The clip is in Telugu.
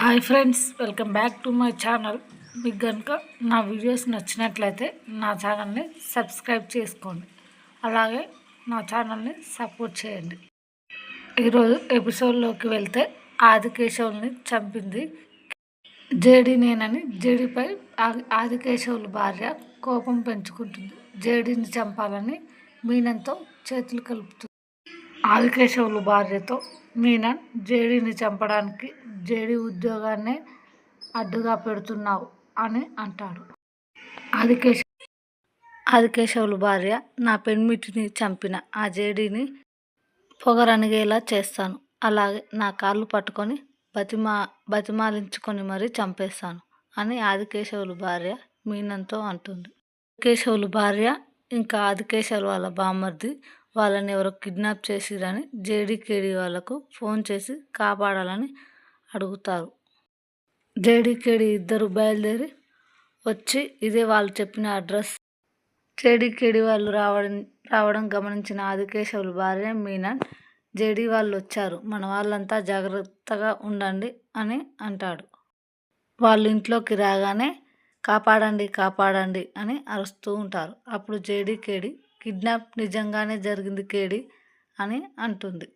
Hi friends welcome back to my channel. మీకు కనుక నా వీడియోస్ నచ్చినట్లయితే నా ఛానల్ని సబ్స్క్రైబ్ చేసుకోండి. అలాగే నా ఛానల్ని సపోర్ట్ చేయండి. ఈరోజు ఎపిసోడ్లోకి వెళ్తే ఆదికేశవుల్ని చంపింది జేడి నేనని. జేడిపై ఆ- ఆదికేశవుల భార్య కోపం పెంచుకుంటుంది. జేడిని చంపాలని మీనంతో చేతులు కలుపుతుంది. ఆదికేశవులు భార్యతో మీనన్ జేడీని చంపడానికి జేడీ ఉద్యోగాన్నే అడ్డుగా పెడుతున్నావు అని అంటాడు. ఆదికేశ ఆదికేశవులు భార్య నా పెన్మిటిని చంపిన ఆ జేడీని పొగరనిగేలా చేస్తాను. అలాగే నా కాళ్ళు పట్టుకొని బతిమా బతిమాలించుకొని మరీ చంపేస్తాను అని ఆదికేశవులు భార్య మీనంతో అంటుంది. ఆదికేశవులు భార్య ఇంకా ఆదికేశవులు వాళ్ళ బామ్మర్ది వాళ్ళని ఎవరో కిడ్నాప్ చేసిరని జేడీకేడీ వాళ్ళకు ఫోన్ చేసి కాపాడాలని అడుగుతారు. జేడీకేడీ ఇద్దరు బయలుదేరి వచ్చి ఇదే వాళ్ళు చెప్పిన అడ్రస్. జేడీకేడీ వాళ్ళు రావడం రావడం గమనించిన ఆదికేశవులు భార్య మీనన్ జేడీ వాళ్ళు వచ్చారు. మన వాళ్ళంతా జాగ్రత్తగా ఉండండి అని అంటాడు. వాళ్ళు ఇంట్లోకి రాగానే కాపాడండి కాపాడండి అని అరుస్తూ ఉంటారు. అప్పుడు జేడీకేడి కిడ్నాప్ నిజంగానే జరిగింది కేడి అని అంటుంది.